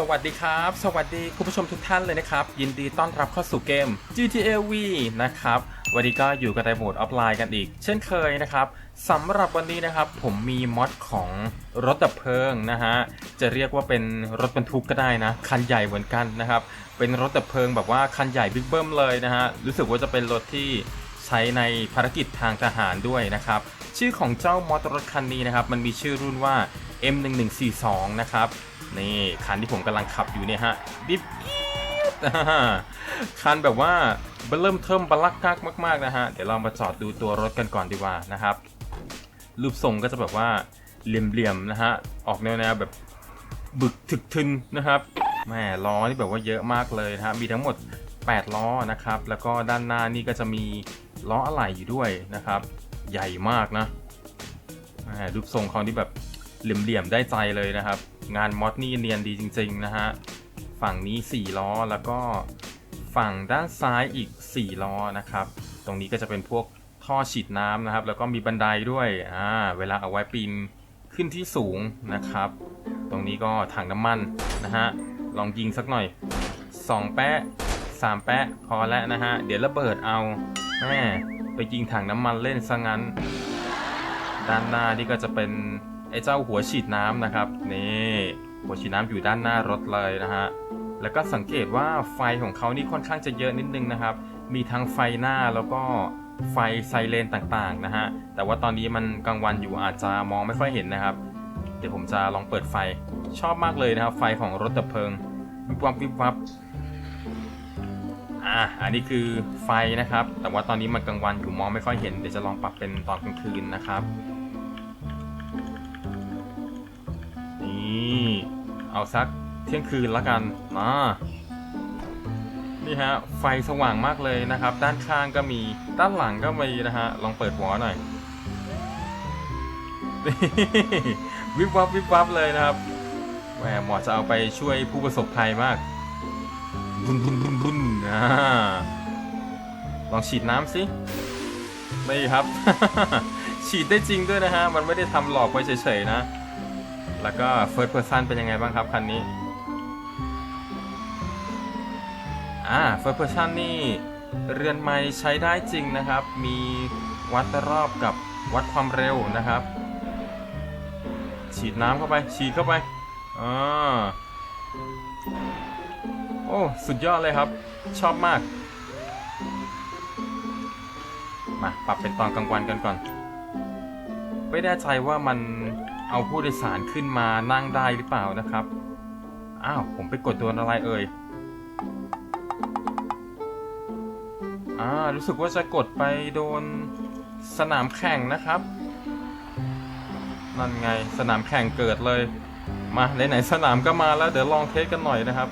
สวัสดีครับ สวัสดีคุณผู้ชมทุกท่านเลยนะครับ ยินดีต้อนรับเข้าสู่เกม GTA V นะครับ วันนี้ก็อยู่กันในโหมดออฟไลน์กันอีก เช่นเคยนะครับสำหรับวันนี้นะครับ ผมมีมอดของรถดับเพลิงนะฮะ จะเรียกว่าเป็นรถบรรทุกก็ได้นะ คันใหญ่เหมือนกันนะครับ เป็นรถดับเพลิงแบบว่าคันใหญ่บิ๊กเบิ้มเลยนะฮะ รู้สึกว่าจะเป็นรถที่ใช้ในภารกิจทางทหารด้วยนะครับ ชื่อของเจ้ามอเตอร์รถคันนี้นะครับ มันมีชื่อรุ่นว่า M1142 นะครับ นี่คันที่ผมกำลังขับอยู่เนี่ยฮะดิบคันแบบว่าเริ่มเทิมบลักกักมากๆนะฮะ เดี๋ยวเรามาจอดดูตัวรถกันก่อนดีกว่านะครับ รูปทรงก็จะแบบว่าเหลี่ยมๆนะฮะ ออกแนวๆแบบบึกถึกทึนนะครับแหม่ล้อนี่แบบว่าเยอะมากเลยนะฮะ มีทั้งหมด 8 ล้อนะครับ แล้วก็ด้านหน้านี่ก็จะมีล้ออะไหล่อยู่ด้วยนะครับ ใหญ่มากนะรูปทรงเขานี่แบบ เหลี่ยมๆได้ใจเลยนะครับ งานมอดนี่เนียนดีจริงๆนะฮะฝั่งนี้ 4 ล้อแล้วก็ฝั่งด้านซ้ายอีก 4 ล้อนะครับ ตรงนี้ก็จะเป็นพวกท่อฉีดน้ำนะครับ แล้วก็มีบันไดด้วยอ่าเวลาเอาไว้ปีนขึ้นที่สูงนะครับ ตรงนี้ก็ถังน้ำมันนะฮะลองยิงสักหน่อย 2 แปะ3 แปะพอแล้วนะฮะ เดี๋ยวระเบิดเอาแม่ไปยิงถังน้ำมันเล่นซะงั้น ด้านหน้านี่ก็จะเป็น ไอ้เจ้าหัวฉีดน้ำนะครับนี่หัวฉีดน้ำอยู่ด้านหน้ารถเลยนะฮะแล้วก็สังเกตว่าไฟของเขานี่ค่อนข้างจะเยอะนิดนึงนะครับ มีทั้งไฟหน้าแล้วก็ไฟไซเรนต่างๆนะฮะแต่ว่าตอนนี้มันกลางวันอยู่อาจจะมองไม่ค่อยเห็นนะครับ เดี๋ยวผมจะลองเปิดไฟชอบมากเลยนะครับ ไฟของรถดับเพลิงวิบวับวิบวับอะอันนี้คือไฟนะครับ แต่ว่าตอนนี้มันกลางวันอยู่มองไม่ค่อยเห็นเดี๋ยวจะลองปรับเป็นตอนกลางคืนนะครับ นี่เอาสักเที่ยงคืนละกันนะนี่ฮะไฟสว่างมากเลยนะครับ ด้านข้างก็มีด้านหลังก็มีนะฮะลองเปิดหัวหน่อยวิบวับวิบวับเลยนะครับแหมหมอจะเอาไปช่วยผู้ประสบภัยมากบุนบุนบุนบุนอ่าลองฉีดน้ำสิไม่ครับ ฉีดได้จริงด้วยนะฮะ มันไม่ได้ทำหลอกไว้เฉยๆนะ แล้วก็ First Person เป็นยังไงบ้างครับคันนี้ อ่า First Person นี่เรือนไม้ใช้ได้จริงนะครับ มีวัดรอบกับวัดความเร็วนะครับ ฉีดน้ำเข้าไป ฉีดเข้าไปอ่าโอ้ สุดยอดเลยครับ ชอบมาก มา ปรับเป็นตอนกลางวันกันก่อน ไม่แน่ใจว่ามัน เอาผู้โดยสารขึ้นมานั่งได้หรือเปล่านะครับ อ้าว ผมไปกดโดนอะไรเอ่ย อ่า รู้สึกว่าจะกดไปโดนสนามแข่งนะครับ นั่นไงสนามแข่งเกิดเลย มาไหนๆสนามก็มาแล้ว เดี๋ยวลองเทสกันหน่อยนะครับ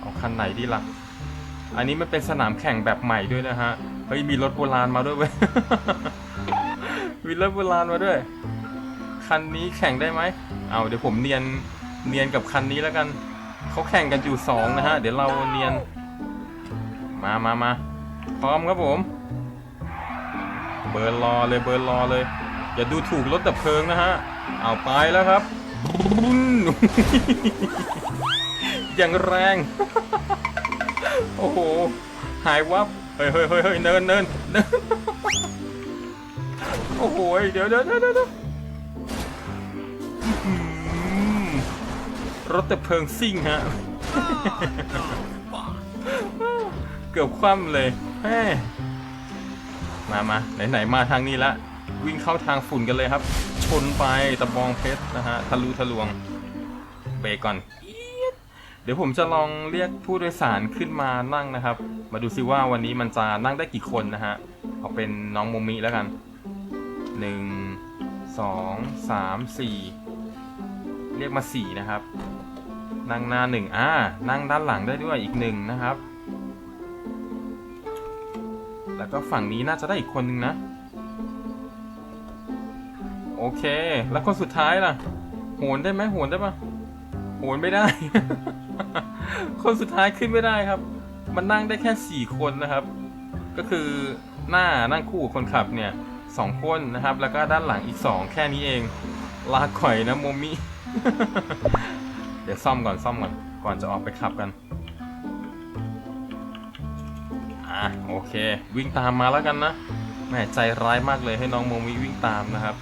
เอาคันไหนดีล่ะ อันนี้มันเป็นสนามแข่งแบบใหม่ด้วยนะฮะ เฮ้ย มีรถโบราณมาด้วยเว้ย มีรถโบราณมาด้วย คันนี้แข่งได้ไหม เอาเดี๋ยวผมเนียนเนียนกับคันนี้แล้วกัน เขาแข่งกันอยู่สองนะฮะ เดี๋ยวเราเนียน มามามาพร้อมครับผม เบิร์รอเลยเบิร์รอเลย อย่าดูถูกรถดับเพลิงนะฮะ เอาไปแล้วครับบุ้นอย่างแรง โอ้โห หายวับ เฮ้ยเฮ้ยเฮ้ยเฮ้ยเนินเนินเนิน โอ้โหเดี๋ยวเดี๋ยวเดี๋ยวเดี๋ยวรถแต่เพลิงซิ่งฮะ เกือบคว่ำเลยแม่มามาไหนๆมาทางนี้ละ วิ่งเข้าทางฝุ่นกันเลยครับ ชนไปตะบองเพชรนะฮะ ทะลุทะลวง เบรกก่อน เดี๋ยวผมจะลองเรียกผู้โดยสารขึ้นมานั่งนะครับ มาดูซิว่าวันนี้มันจะนั่งได้กี่คนนะฮะ เอาเป็นน้องโมมิแล้วกัน หนึ่งสองสามสี่เรียกมาสี่นะครับ นั่งหน้าหนึ่งอ่า นั่งด้านหลังได้ด้วยอีกหนึ่งนะครับ แล้วก็ฝั่งนี้น่าจะได้อีกคนหนึ่งนะ โอเค แล้วคนสุดท้ายล่ะ โหนได้ไหมโหนได้ปะโหนไม่ได้ คนสุดท้ายขึ้นไม่ได้ครับ มันนั่งได้แค่สี่คนนะครับ ก็คือหน้านั่งคู่กับคนขับเนี่ย สองคนนะครับ แล้วก็ด้านหลังอีกสองแค่นี้เอง ลาก่อยนะโมมิ เดี๋ยวซ่อมก่อนซ่อมก่อน ก่อนจะออกไปขับกัน อะโอเค วิ่งตามมาแล้วกันนะแม่ใจร้ายมากเลยให้น้องโมมิวิ่งตามนะครับ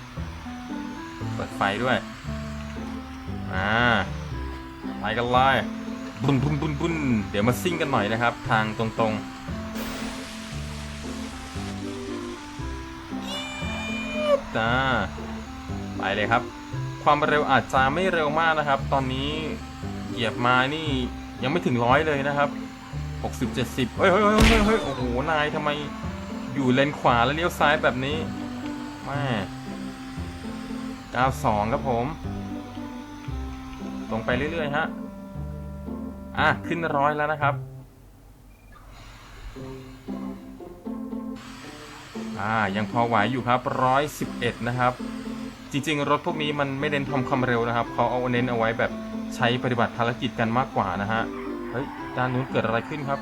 เปิดไฟด้วย อ่าไปกันเลยบุนบุนบุนบุนเดี๋ยวมาซิ่งกันหน่อยนะครับ ทางตรงๆ จ้าไปเลยครับ ความเร็วอาจจะไม่เร็วมากนะครับ ตอนนี้เหยียบมานี่ยังไม่ถึงร้อยเลยนะครับ 60 70เฮ้ยเฮ้ยเฮ้ยเฮ้ยเฮ้ยโอ้โหนายทำไมอยู่เลนขวาแล้วเลี้ยวซ้ายแบบนี้แม่92 ครับผมตรงไปเรื่อยๆฮะอะขึ้นร้อยแล้วนะครับ อ่ายังพอไหวอยู่ครับ 111 นะครับ จริงๆ รถพวกนี้มันไม่เน้นทำความเร็วนะครับเขาเอาเน้นเอาไว้แบบใช้ปฏิบัติภารกิจกันมากกว่านะฮะเฮ้ยด้านนู้นเกิดอะไรขึ้นครับ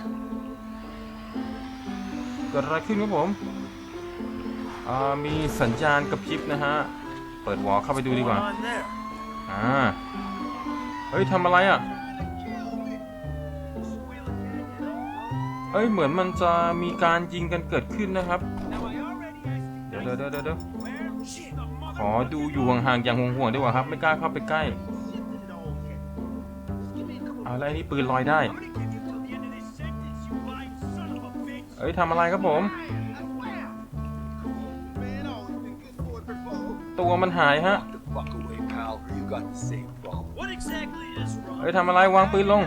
เกิดอะไรขึ้นครับผมมีสัญญาณกระพริบนะฮะ เปิดวอลเข้าไปดูดีกว่า อ่า เฮ้ยทำอะไรอะ เฮ้ยเหมือนมันจะมีการยิงกันเกิดขึ้นนะครับ เดี๋ยวเดี๋ยวเดี๋ยวขอดูอยู่ห่างๆอย่างห่วงๆดีกว่าครับ ไม่กล้าเข้าไปใกล้เอาแล้วไอ้นี่ปืนลอยได้ เอ้ยทำอะไรครับผม ตัวมันหายฮะเฮ้ยทำอะไรวางปืนลง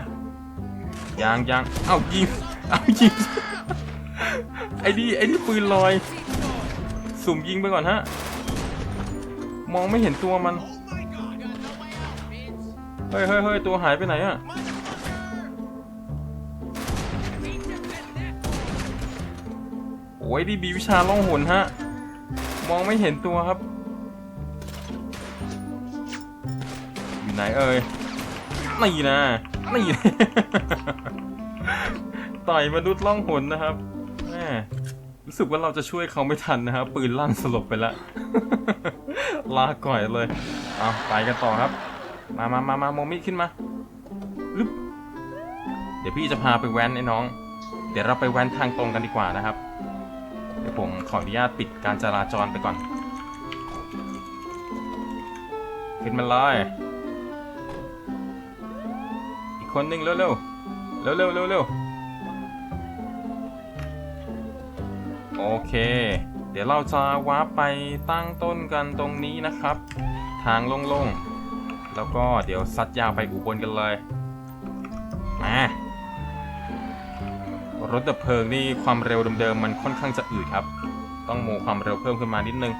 ยางยางเอ้ายิง เอ้ายิง ไอ้นี่ไอ้นี่ปืนลอย สุ่มยิงไปก่อนฮะ มองไม่เห็นตัวมัน เฮ้ยเฮ้ยเฮ้ยตัวหายไปไหนอะโอ้ยดีบีวิชาล่องหนฮะ มองไม่เห็นตัวครับ อยู่ไหนเอ่ยนี่นะนี่ต่อยมนุษย์ล่องหนนะครับ รู้สึกว่าเราจะช่วยเขาไม่ทันนะครับปืนลั่นสลบไปแล้วลาก่อยเลยเอาไปกันต่อครับ มามามามาโมมิขึ้นมาลึบเดี๋ยวพี่จะพาไปแว้นไอ้น้อง เดี๋ยวเราไปแว้นทางตรงกันดีกว่านะครับ เดี๋ยวผมขออนุญาตปิดการจราจรไปก่อน ขึ้นมาเลยอีกคนหนึ่งเร็วเร็วเร็วเร็วเร็วเเคเดี๋ยวเราจะวาร์ปไปตั้งต้นกันตรงนี้นะครับ ทางโล่งๆ แล้วก็เดี๋ยวซัดยาวไปอุบลกันเลย มารถดับเพลิงนี่ความเร็วเดิมๆมันค่อนข้างจะอืดครับ ต้องโมความเร็วเพิ่มขึ้นมานิดนึง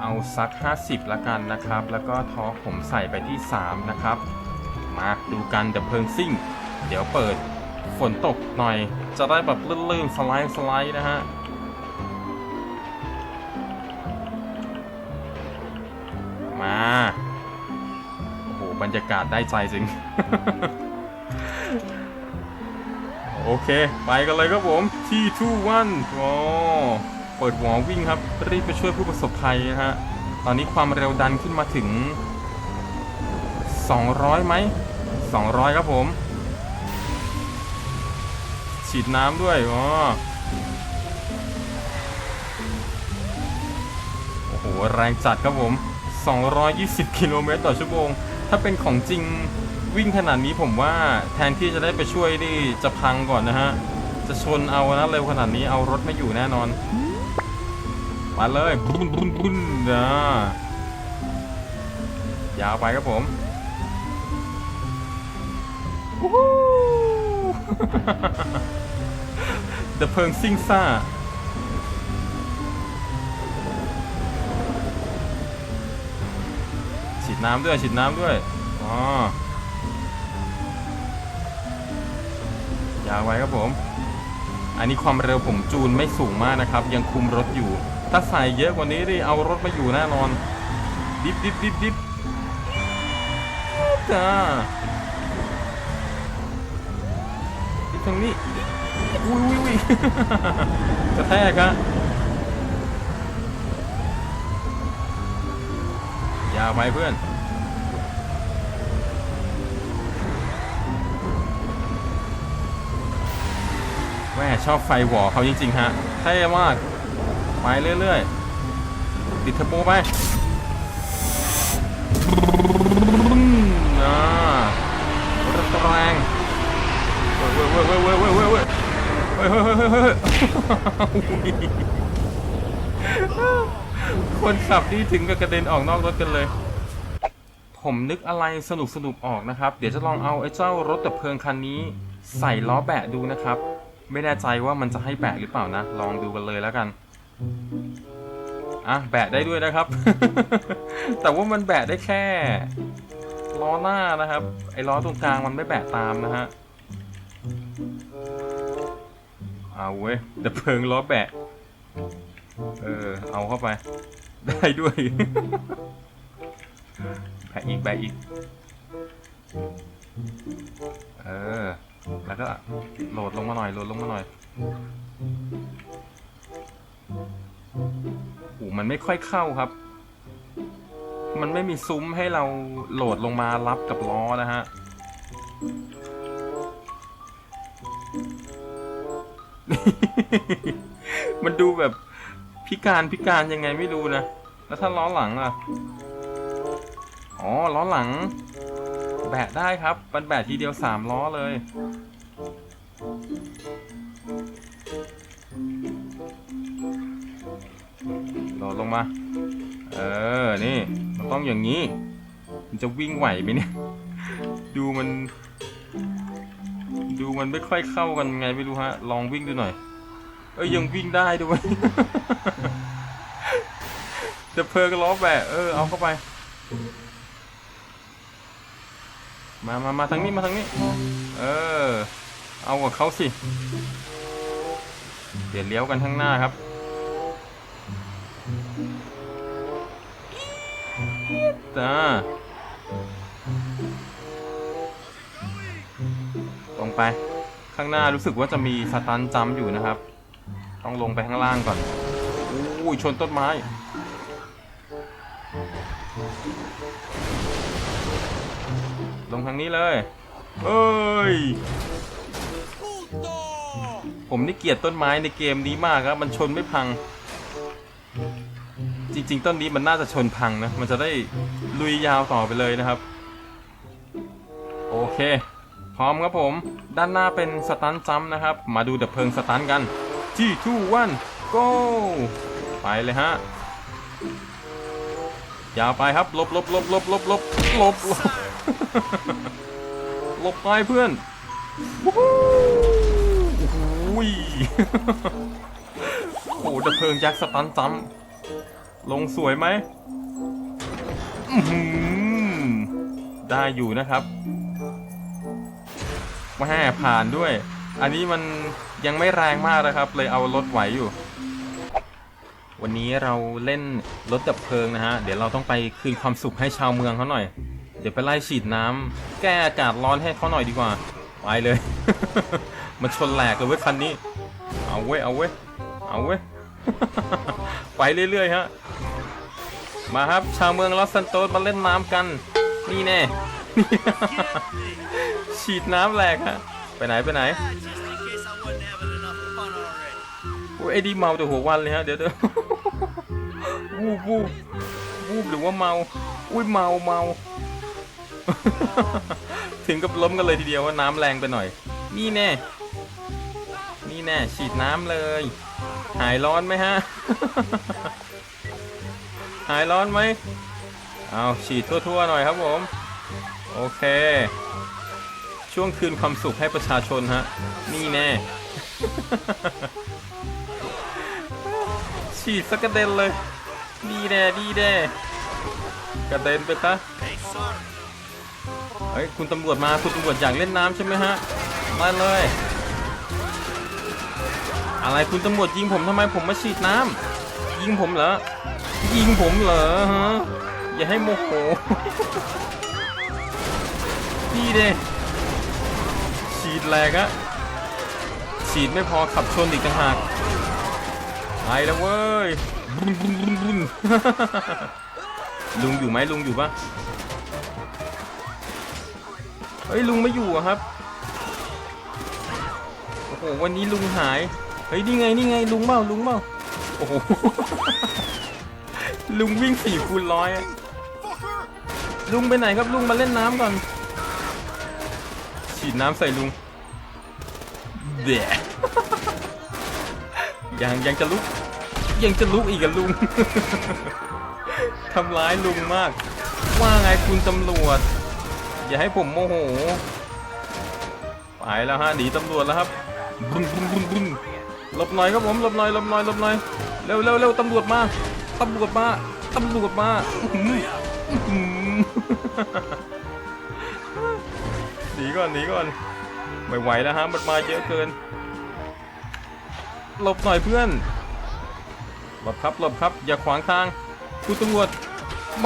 เอาสัก 50ละกันนะครับ แล้วก็ทอผมใส่ไปที่ 3 นะครับ ดูกันดับเพลิงซิ่ง เดี๋ยวเปิดฝนตกหน่อย จะได้แบบลื่นๆสไลด์สไลด์นะฮะมาโอ้โหบรรยากาศได้ใจจริง โอเค ไปกันเลยครับผมที่ทูวันโอ้เปิดหัววิ่งครับ รีบไปช่วยผู้ประสบภัยนะฮะ ตอนนี้ความเร็วดันขึ้นมาถึง 200ไหม 200 ครับผม ฉีดน้ำด้วย อ๋อ โอ้โห แรงจัดครับผม 220 กิโลเมตรต่อชั่วโมง ถ้าเป็นของจริงวิ่งขนาดนี้ผมว่าแทนที่จะได้ไปช่วยนี่จะพังก่อนนะฮะ จะชนเอานะเร็วขนาดนี้เอารถไม่อยู่แน่นอน มาเลยบุ้นบุ้นบุ้นนะยาวไปครับผม เดอะเพิงซิ่งซ่า ฉีดน้ำด้วย ฉีดน้ำด้วย อ๋อยาวไว้ครับผม อันนี้ความเร็วผมจูนไม่สูงมากนะครับ ยังคุมรถอยู่ ถ้าใส่เยอะกว่านี้ดิเอารถมาอยู่แน่นอน ดิบดิบดิบดิบจ้าางนี้อุ้ยอุ้ยอุ้ยกระแทกฮะอย่าไปเพื่อนแม่ชอบไฟหวอเขาจริง ๆ ฮะเท่มากไปเรื่อย ๆ ติดเทอร์โบไปอ่าแรง คนขับนี่ถึงกับกระเด็นออกนอกรถกันเลย ผมนึกอะไรสนุกสนุกออกนะครับ เดี๋ยวจะลองเอาไอ้เจ้ารถดับเพลิงคันนี้ใส่ล้อแบะดูนะครับ ไม่แน่ใจว่ามันจะให้แบะหรือเปล่านะ ลองดูกันเลยแล้วกันอะแบะได้ด้วยนะครับ แต่ว่ามันแบะได้แค่ล้อหน้านะครับ ไอ้ล้อตรงกลางมันไม่แบะตามนะฮะ เอาเว้ยดับเพลิงล้อแบะ เออ เอาเข้าไป ได้ด้วย แบะอีกแบะอีก เออ แล้วก็โหลดลงมาหน่อย โหลดลงมาหน่อยโอ้มันไม่ค่อยเข้าครับ มันไม่มีซุ้มให้เราโหลดลงมารับกับล้อนะฮะ มันดูแบบพิการพิการยังไงไม่รู้นะ แล้วถ้าล้อหลังล่ะ อ๋อล้อหลัง แบะได้ครับมันแบะทีเดียวสามล้อเลยโหลดลงมา เออ นี่ มันต้องอย่างนี้ มันจะวิ่งไหวไหมเนี่ย ดูมัน ดูมันไม่ค่อยเข้ากันไงไม่รู้ฮะ ลองวิ่งดูหน่อย เอ้ยยังวิ่งได้ด้วยจะเพลิงล้อแบะเออเอาเข้าไป มามามาทางนี้มาทางนี้ เออ เอากับเขาสิ เดี๋ยวเลี้ยวกันข้างหน้าครับจ้า งไป ข้างหน้ารู้สึกว่าจะมีสตันจัมอยู่นะครับ ต้องลงไปข้างล่างก่อนอู้ยชนต้นไม้ ลงทางนี้เลย เอ้ย ผมนี่เกลียดต้นไม้ในเกมนี้มากครับ มันชนไม่พัง จริง ๆ ต้นนี้มันน่าจะชนพังนะ มันจะได้ลุยยาวต่อไปเลยนะครับ โอเค ร้อมครับผม ด้านหน้าเป็นสตันจัมป์นะครับ มาดูดับเพลิงสตันกันที่ทูวันโกไปเลยฮะยาวไปครับหลบหลบหลบหลบหลบหลบหลบหลบหลบไปเพื่อนวู้โอ้โหยโอ้ดับเพลิงยักษ์สตันจัมป์ลงสวยไหมได้อยู่นะครับ แม่ผ่านด้วย อันนี้มันยังไม่แรงมากนะครับ เลยเอารถไหวอยู่ วันนี้เราเล่นรถดับเพลิงนะฮะ เดี๋ยวเราต้องไปคืนความสุขให้ชาวเมืองเขาหน่อย เดี๋ยวไปไล่ฉีดน้ำแก้อากาศร้อนให้เขาหน่อยดีกว่า ไปเลย มันชนแหลกเลยเว้ยคันนี้ เอาเว้ยเอาเว้ยเอาเว้ย ไปเรื่อยๆฮะ มาครับชาวเมืองลอสซันโตสมาเล่นน้ำกัน นี่แน่ ฉีดน้ำแหลกฮะ ไปไหนไปไหนโอ้ยไอ้ดีเมาแต่หัววันเลยฮะ เดี๋ยวเดี๋ยววูบวูบวูบหรือว่าเมา อุ้ยเมาเมา ถึงกับล้มกันเลยทีเดียวว่าน้ำแรงไปหน่อย นี่แน่ นี่แน่ ฉีดน้ำเลย หายร้อนไหมฮะ หายร้อนไหมเอาฉีดทั่วๆหน่อยครับผม โอเค ช่วงคืนความสุขให้ประชาชนฮะ นี่แน่ ฉีดสักกระเด็นเลยดีแน่ดีแน่กระเด็นไปซะเฮ้ยคุณตำรวจมาคุณตำรวจอยากเล่นน้ำใช่ไหมฮะ มาเลย อะไรคุณตำรวจยิงผมทำไมผมมาฉีดน้ำยิงผมเหรอ ยิงผมเหรอฮะ อย่าให้โมโหดีเด้ ดแรงอะฉีดไม่พอขับชนอีกต่างหากไปแล้วเว้ยบุนบุนบุนบุนลุงอยู่ไหมลุงอยู่ปะเฮ้ยลุงไม่อยู่อะครับโอ้โหวันนี้ลุงหายเฮ้ยนี่ไงนี่ไงลุงเมาลุงเมาโอ้โหลุงวิ่งสี่คูณร้อยอะลุงไปไหนครับลุงมาเล่นน้ำก่อนฉีดน้ำใส่ลุง เดะยังยังจะลุก ยังจะลุกอีกกับลุง ทำร้ายลุงมาก ว่าไงคุณตำรวจ อย่าให้ผมโมโห ไปแล้วฮะหนีตำรวจแล้วครับบึ้นบึ้นบึ้นบึ้นหลบหน่อยครับผมหลบหน่อยหลบหน่อยหลบหน่อยเร็วเร็วเร็วตำรวจมาตำรวจมาตำรวจมาหนีก่อนหนีก่อน ไม่ไหวแล้วฮะมันมาเยอะเกิน หลบหน่อยเพื่อนหลบครับหลบครับอย่าขวางทางคุณตำรวจ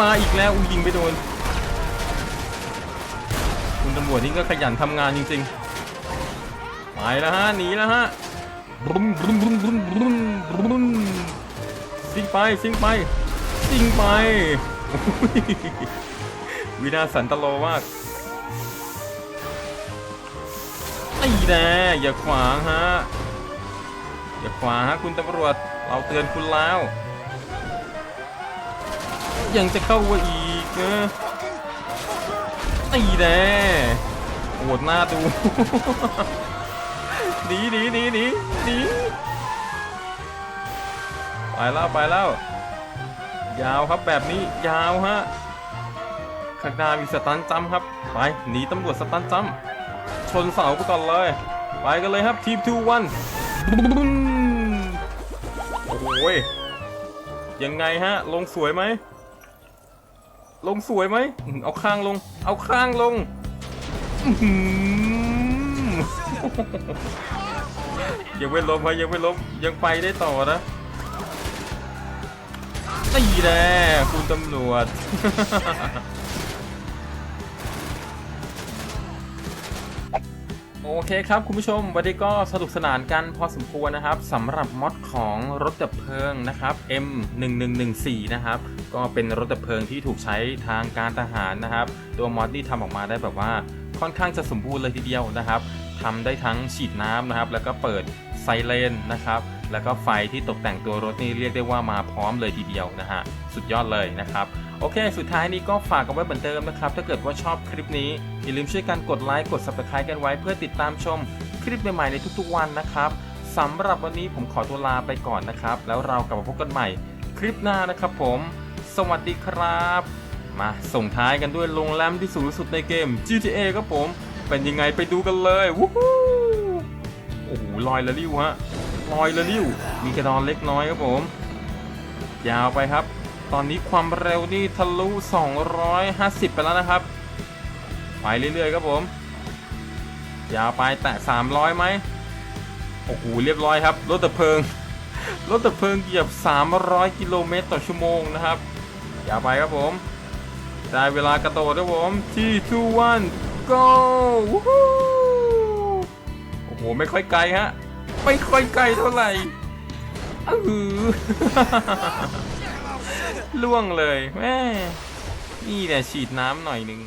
มาอีกแล้วอุ้ยยิงไปโดน คุณตำรวจนี่ก็ขยันทำงานจริงๆไปแล้วฮะหนีแล้วฮะบรุมบรุมบรุมบรุมบรุมบรุมซิ่งไปซิ่งไปซิ่งไปวินาศสันตโลมาก ไอ้แน่อย่าขวางฮะ อย่าขวางฮะคุณตำรวจ เราเตือนคุณแล้ว ยังจะเข้ามาอีกเนะไอ้แน่โหดหน้าดูหนีหนีหนีหนีหนีไปแล้วไปแล้ว ยาวครับแบบนี้ยาวฮะข้างหน้ามีสตันจัมครับ ไปหนีตำรวจสตันจัม ชนเสาไปก่อนเลย ไปกันเลยครับทีมทูวันโอ้โหยยังไงฮะ ลงสวยไหม ลงสวยไหม เอาข้างลง เอาข้างลงยังไม่ล้มฮะยังไม่ล้มยังไปได้ต่อนะนี่แน่คุณตำรวจ เคครับคุณผู้ชมวันนี้ก็สนุกสนานกันพอสมควรนะครับสำหรับมอดของรถดับเพลิงนะครับ M1114 นะครับก็เป็นรถดับเพลิงที่ถูกใช้ทางการทหารนะครับ ตัวมอดนี่ทำออกมาได้แบบว่าค่อนข้างจะสมบูรณ์เลยทีเดียวนะครับทำได้ทั้งฉีดน้ำนะครับ แล้วก็เปิดไซเรนนะครับ แล้วก็ไฟที่ตกแต่งตัวรถนี่เรียกได้ว่ามาพร้อมเลยทีเดียวนะฮะสุดยอดเลยนะครับ โอเค สุดท้ายนี้ก็ฝากกันไว้เหมือนเดิมนะครับ ถ้าเกิดว่าชอบคลิปนี้ อย่าลืมช่วยกันกดไลค์ กด subscribe กันไว้ เพื่อติดตามชมคลิปใหม่ๆในทุกๆวันนะครับสำหรับวันนี้ผมขอตัวลาไปก่อนนะครับ แล้วเรากลับมาพบกันใหม่ คลิปหน้านะครับผม สวัสดีครับ มาส่งท้ายกันด้วยโรงแรมที่สูงสุดในเกม GTA ครับผม เป็นยังไงไปดูกันเลยวู้ฮู้โอ้โหลอยละลิ้วฮะลอยละลิ้วมีกระดอนเล็กน้อยครับผม ยาวไปครับ ตอนนี้ความเร็วนี่ทะลุ 250 ไปแล้วนะครับ ไปเรื่อยๆครับผม ยาวไปแตะ 300ไหมโอ้โหเรียบร้อยครับรถดับเพลิงรถดับเพลิงเหยียบ 300 กิโลเมตรต่อชั่วโมงนะครับ ยาวไปครับผม ได้เวลากระโดดครับผมที่2 1 go วู้ฮู้โอ้โห ไม่ค่อยไกลฮะ ไม่ค่อยไกลเท่าไหร่อือ ล่วงเลยแม่นี่แหละฉีดน้ำหน่อยหนึ่ง